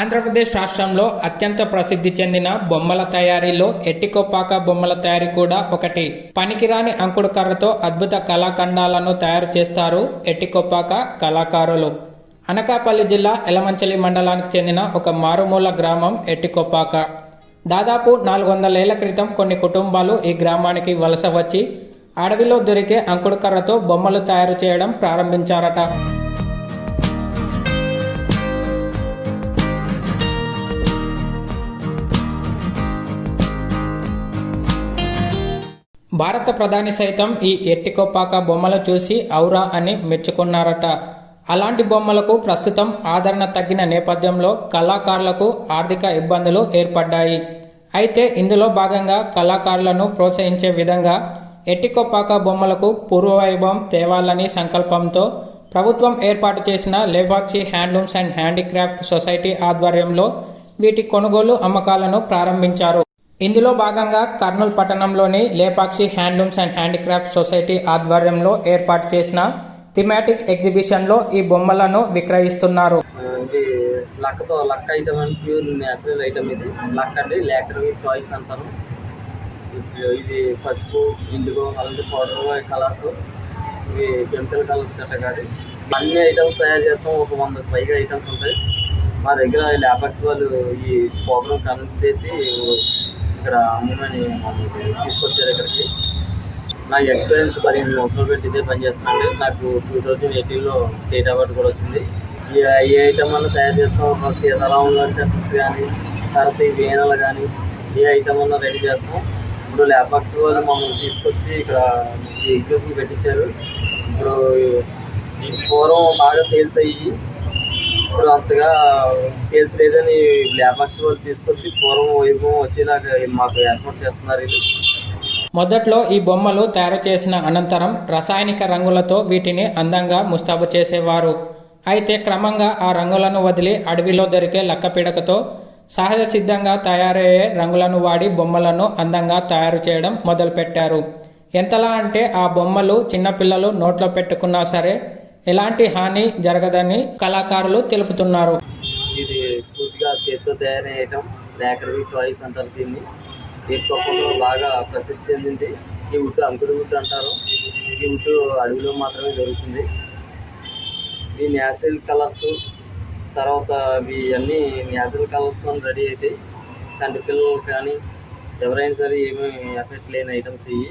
ఆంధ్రప్రదేశ్ రాష్ట్రంలో అత్యంత ప్రసిద్ధి చెందిన బొమ్మల తయారీలో ఎట్టికొప్పాక బొమ్మల తయారీ కూడా ఒకటి. పనికిరాని అంకుడు కర్రతో అద్భుత కళాఖండాలను తయారు చేస్తారు ఎట్టికొప్పాక కళాకారులు. అనకాపల్లి జిల్లా ఎలమంచలి మండలానికి చెందిన ఒక మారుమూల గ్రామం ఎట్టికొప్పాక దాదాపు నాలుగు వందలేళ్ళ క్రితం కొన్ని కుటుంబాలు ఈ గ్రామానికి వలస వచ్చి అడవిలో దొరికే అంకుడు కర్రతో బొమ్మలు తయారు చేయడం ప్రారంభించారట. భారత ప్రధాని సైతం ఈ ఎట్టికొప్పాక బొమ్మలు చూసి ఔరా అని మెచ్చుకున్నారట. అలాంటి బొమ్మలకు ప్రస్తుతం ఆదరణ తగ్గిన నేపథ్యంలో కళాకారులకు ఆర్థిక ఇబ్బందులు ఏర్పడ్డాయి. అయితే ఇందులో భాగంగా కళాకారులను ప్రోత్సహించే విధంగా ఎట్టికొప్పాక బొమ్మలకు పూర్వవైభవం తేవాలని సంకల్పంతో ప్రభుత్వం ఏర్పాటు చేసిన Lepakshi handlooms and handicraft society ఆధ్వర్యంలో వీటి కొనుగోలు అమ్మకాలను ప్రారంభించారు. ఇందులో భాగంగా కర్నూలు పట్టణంలోని Lepakshi handlooms and handicraft society ఆధ్వర్యంలో ఏర్పాటు చేసిన థిమాటిక్ ఎగ్జిబిషన్లో ఈ బొమ్మలను విక్రయిస్తున్నారు. ఇది లక్కతో లక్క item and pure natural item ఇది. లక్క అంటే లేకరీ టాయ్స్ అంటారు. ఇది- ఇది పసుపు ఇండిగో అలాంటి పౌడర్ కలర్స్. ఇవి కెమికల్ కలర్స్ అట్లా కాదు అన్ని ఐటమ్స్ తయారు చేస్తాం. ఒక వందకు పైగా ఐటమ్స్ ఉంటాయి. మా దగ్గర ల్యాబాక్స్ వాళ్ళు ఈ ప్రోగ్రామ్ కనెక్ట్ చేసి ఇక్కడ అమ్మని తీసుకొచ్చారు ఇక్కడికి. నా ఎక్స్పీరియన్స్ పదిహేను సంవత్సరాలు పెట్టి ఇదే పని చేస్తున్నాను. నాకు టూ థౌజండ్ ఎయిటీన్లో స్టేట్ అవార్డు కూడా వచ్చింది. ఈ ఈ ఐటమ్ అన్న తయారు చేస్తాం. సీతారాముల గారి కానీ తర్వాత ఈ వీణలు కానీ ఏ ఐటమ్ అన్న రెడీ చేస్తాం. ఇప్పుడు ల్యాబాక్స్ వాళ్ళు మమ్మల్ని తీసుకొచ్చి ఇక్కడ ఈ ఎగ్జిబిషన్ పెట్టించారు. ఇప్పుడు పూర్వం బాగా సేల్స్ అయ్యి ఇప్పుడు అంతగా సేల్స్ లేదని లేబర్స్ వాళ్ళు తీసుకొచ్చి పూర్వం వైభవం వచ్చేలాగా మాకు ఏర్పాటు చేస్తున్నారు ఇది. మొదట్లో ఈ బొమ్మలు తయారు చేసిన అనంతరం రసాయనిక రంగులతో వీటిని అందంగా ముస్తాబు చేసేవారు. అయితే క్రమంగా ఆ రంగులను వదిలి అడవిలో దొరికే లక్కపిడకతో సహజ సిద్ధంగా తయారయ్యే రంగులను వాడి బొమ్మలను అందంగా తయారు చేయడం మొదలుపెట్టారు. ఎంతలా అంటే ఆ బొమ్మలు చిన్నపిల్లలు నోట్లో పెట్టుకున్నా సరే ఎలాంటి హాని జరగదని కళాకారులు తెలుపుతున్నారు. ఇది పూర్తిగా చేతితో తయారయ్యే ఐటమ్ లేకరవి టాయ్స్ అంటారు దీన్ని. వీటికొప్పలో బాగా ప్రసిద్ధి చెందింది. ఈ ఉట్టు అంకుడు ఉట్టు అంటారు. ఈ ఉట్టు అడవిలో మాత్రమే దొరుకుతుంది. ఈ న్యాచురల్ కలర్స్ తర్వాత ఇవి అన్నీ న్యాచురల్ కలర్స్తో రెడీ అవుతాయి చంటి పిల్లలు కానీ ఎవరైనా సరే ఏమీ ఎఫెక్ట్ లేని ఐటమ్స్ ఇవి.